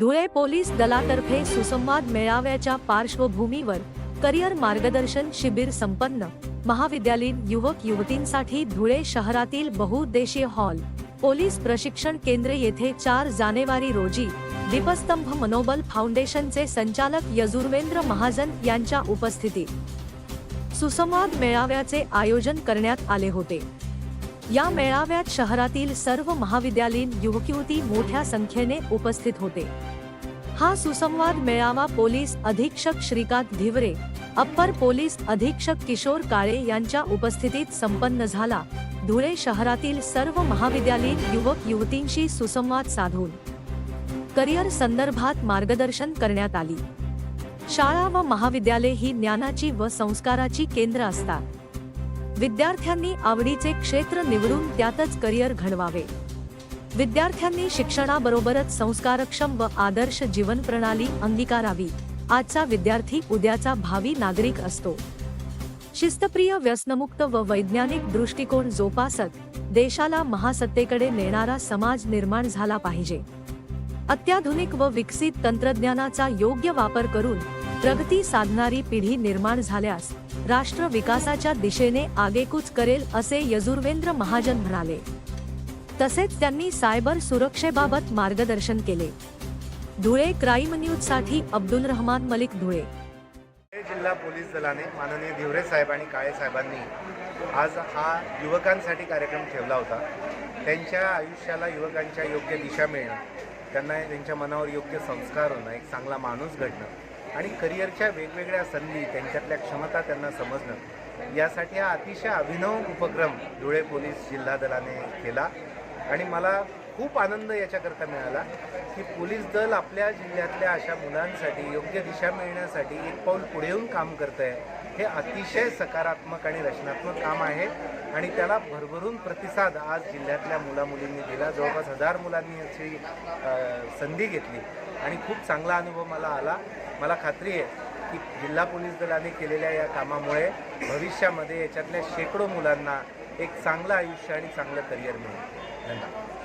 Dhule police दलातर्फे सुसंवाद मेळाव्याच्या पार्श्वभूमीवर करिअर मार्गदर्शन शिबिर संपन्न. महाविद्यालयीन युवक युवतींसाठी धुळे शहरातील बहुउद्देशीय हॉल. पोलीस प्रशिक्षण केंद्र येथे चार जानेवारी रोजी दीपस्तंभ मनोबल फाउंडेशनचे संचालक यजुर्वेंद्र महाजन यांच्या उपस्थितीत सुसंवाद मेळाव्याचे आयोजन करण्यात आले होते. या मेळाव्यात शहरातील सर्व महाविद्यालयीन युवक युवती मोठ्या संख्येने उपस्थित होते. हा सुसंवाद मेळावा पोलीस अधीक्षक श्रीकांत धिवरे अप्पर पोलीस अधीक्षक किशोर काळे यांच्या उपस्थितीत संपन्न झाला. धुळे शहरातील सर्व महाविद्यालयीन युवक युवतींशी सुसंवाद साधून करिअर संदर्भात मार्गदर्शन करण्यात आली. शाळा व महाविद्यालय ही ज्ञानाची व संस्काराची केंद्र असतात. विद्यार्थ्यांनी आवडीचे क्षेत्र निवडून त्यातच करिअर घडवावे. विद्यार्थ्यांनी शिक्षणाबरोबरच संस्कारक्षम व आदर्श जीवन प्रणाली अंगीकारावी. आजचा विद्यार्थी उद्याचा भावी नागरिक असतो. शिस्तप्रिय व्यसनमुक्त व वैज्ञानिक दृष्टिकोन जोपासत देशाला महासत्तेकडे नेणारा समाज निर्माण झाला पाहिजे. अत्याधुनिक व विकसित तंत्रज्ञानाचा योग्य वापर करून प्रगती साधणारी पिढी निर्माण झाल्यास राष्ट्र विकासाच्या दिशेने आगेकूच करेल असे यजुर्वेंद्र महाजन म्हणाले. तसेच त्यांनी सायबर सुरक्षेबाबत मार्गदर्शन केले. धुळे क्राईम न्यूजसाठी अब्दुल रहमान मलिक धुळे. धुळे जिल्हा पोलीस दलाने माननीय धिवरे साहेब आणि काळे साहेबांनी आज हा युवकांसाठी कार्यक्रम ठेवला होता. त्यांच्या आयुष्याला युवकांच्या योग्य दिशा मिळणं त्यांना त्यांच्या मनावर योग्य संस्कार होणं एक चांगला माणूस घडणं आणि करिअरच्या वेगवेगळ्या संधी त्यांच्यातल्या क्षमता त्यांना समजणं. यासाठी हा अतिशय अभिनव उपक्रम धुळे पोलीस जिल्हा दलाने केला. आणि मला खूप आनंद याच्याकरता मिळाला की पोलीस दल आपल्या जिल्ह्यातल्या अशा मुलांसाठी योग्य दिशा मिळण्यासाठी एक पाऊल पुढे येऊन काम करत आहे हे अतिशय सकारात्मक आणि रचनात्मक काम आहे आणि त्याला भरभरून प्रतिसाद आज जिल्ह्यातल्या मुलामुलींनी दिला. जवळपास हजार मुलांनी याची संधी घेतली आणि खूप चांगला अनुभव मला आला. मला खात्री आहे की जिल्हा पोलीस दलाने केलेल्या या कामामुळे भविष्यामध्ये याच्यातल्या शेकडो मुलांना एक चांगलं आयुष्य आणि चांगलं करिअर मिळेल. धन्यवाद.